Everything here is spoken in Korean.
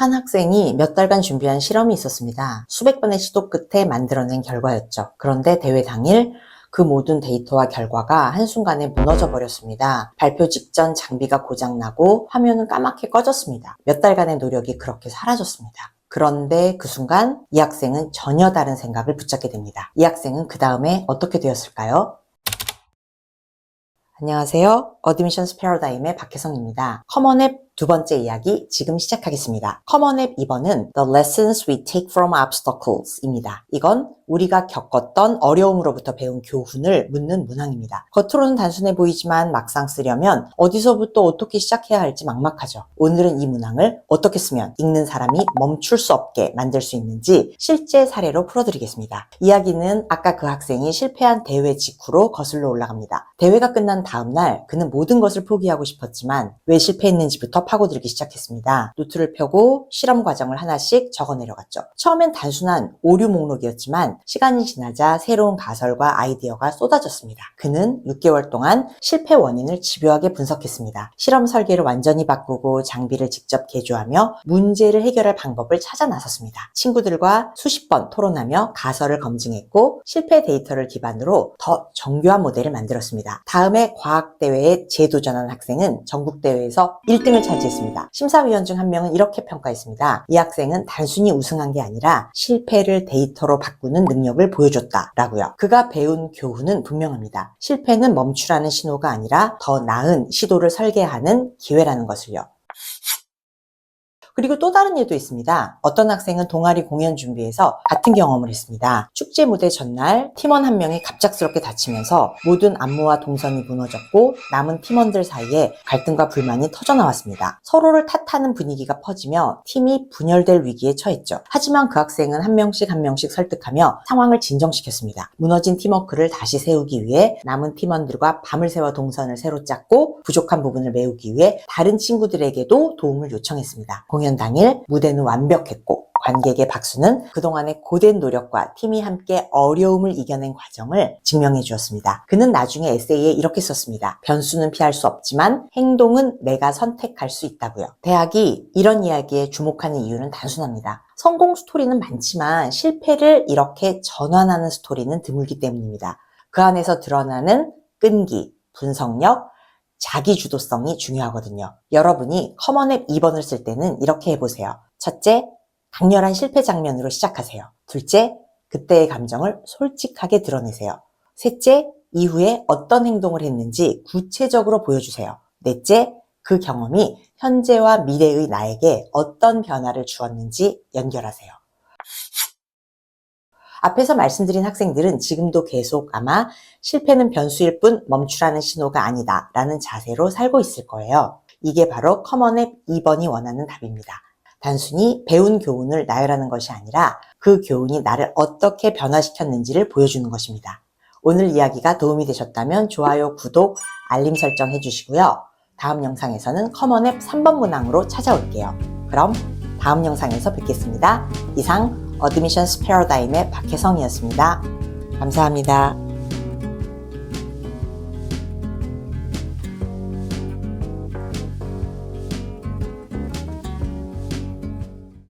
한 학생이 몇 달간 준비한 실험이 있었습니다. 수백 번의 시도 끝에 만들어낸 결과였죠. 그런데 대회 당일 그 모든 데이터와 결과가 한순간에 무너져 버렸습니다. 발표 직전 장비가 고장나고 화면은 까맣게 꺼졌습니다. 몇 달간의 노력이 그렇게 사라졌습니다. 그런데 그 순간 이 학생은 전혀 다른 생각을 붙잡게 됩니다. 이 학생은 그 다음에 어떻게 되었을까요? 안녕하세요. 어드미션스 패러다임의 박혜성입니다. 커먼앱 두 번째 이야기 지금 시작하겠습니다. 커먼 앱 2번은 The Lessons We Take from Obstacles 입니다. 이건 우리가 겪었던 어려움으로부터 배운 교훈을 묻는 문항입니다. 겉으로는 단순해 보이지만 막상 쓰려면 어디서부터 어떻게 시작해야 할지 막막하죠. 오늘은 이 문항을 어떻게 쓰면 읽는 사람이 멈출 수 없게 만들 수 있는지 실제 사례로 풀어드리겠습니다. 이야기는 아까 그 학생이 실패한 대회 직후로 거슬러 올라갑니다. 대회가 끝난 다음날 그는 모든 것을 포기하고 싶었지만 왜 실패했는지부터 파고들기 시작했습니다. 노트를 펴고 실험 과정을 하나씩 적어 내려갔죠. 처음엔 단순한 오류 목록이었지만 시간이 지나자 새로운 가설과 아이디어가 쏟아졌습니다. 그는 6개월 동안 실패 원인을 집요하게 분석했습니다. 실험 설계를 완전히 바꾸고 장비를 직접 개조하며 문제를 해결할 방법을 찾아 나섰습니다. 친구들과 수십 번 토론하며 가설을 검증했고 실패 데이터를 기반으로 더 정교한 모델을 만들었습니다. 다음에 과학대회에 재도전한 학생은 전국대회에서 1등을 차지했습니다. 심사위원 중 한 명은 이렇게 평가했습니다. 이 학생은 단순히 우승한 게 아니라 실패를 데이터로 바꾸는 능력을 보여줬다라고요. 그가 배운 교훈은 분명합니다. 실패는 멈추라는 신호가 아니라 더 나은 시도를 설계하는 기회라는 것을요. 그리고 또 다른 일도 있습니다. 어떤 학생은 동아리 공연 준비에서 같은 경험을 했습니다. 축제 무대 전날 팀원 한 명이 갑작스럽게 다치면서 모든 안무와 동선이 무너졌고 남은 팀원들 사이에 갈등과 불만이 터져나왔습니다. 서로를 탓하는 분위기가 퍼지며 팀이 분열될 위기에 처했죠. 하지만 그 학생은 한 명씩 한 명씩 설득하며 상황을 진정시켰습니다. 무너진 팀워크를 다시 세우기 위해 남은 팀원들과 밤을 새워 동선을 새로 짰고 부족한 부분을 메우기 위해 다른 친구들에게도 도움을 요청했습니다. 공연 당일 무대는 완벽했고 관객의 박수는 그동안의 고된 노력과 팀이 함께 어려움을 이겨낸 과정을 증명해 주었습니다. 그는 나중에 에세이에 이렇게 썼습니다. 변수는 피할 수 없지만 행동은 내가 선택할 수 있다고요. 대학이 이런 이야기에 주목하는 이유는 단순합니다. 성공 스토리는 많지만 실패를 이렇게 전환하는 스토리는 드물기 때문입니다. 그 안에서 드러나는 끈기, 분석력, 자기 주도성이 중요하거든요. 여러분이 커먼앱 2번을 쓸 때는 이렇게 해보세요. 첫째, 강렬한 실패 장면으로 시작하세요. 둘째, 그때의 감정을 솔직하게 드러내세요. 셋째, 이후에 어떤 행동을 했는지 구체적으로 보여주세요. 넷째, 그 경험이 현재와 미래의 나에게 어떤 변화를 주었는지 연결하세요. 앞에서 말씀드린 학생들은 지금도 계속 아마 실패는 변수일 뿐 멈추라는 신호가 아니다 라는 자세로 살고 있을 거예요. 이게 바로 커먼앱 2번이 원하는 답입니다. 단순히 배운 교훈을 나열하는 것이 아니라 그 교훈이 나를 어떻게 변화시켰는지를 보여주는 것입니다. 오늘 이야기가 도움이 되셨다면 좋아요, 구독, 알림 설정 해주시고요. 다음 영상에서는 커먼앱 3번 문항으로 찾아올게요. 그럼 다음 영상에서 뵙겠습니다. 이상 어드미션스 패러다임의 박혜성이었습니다. 감사합니다.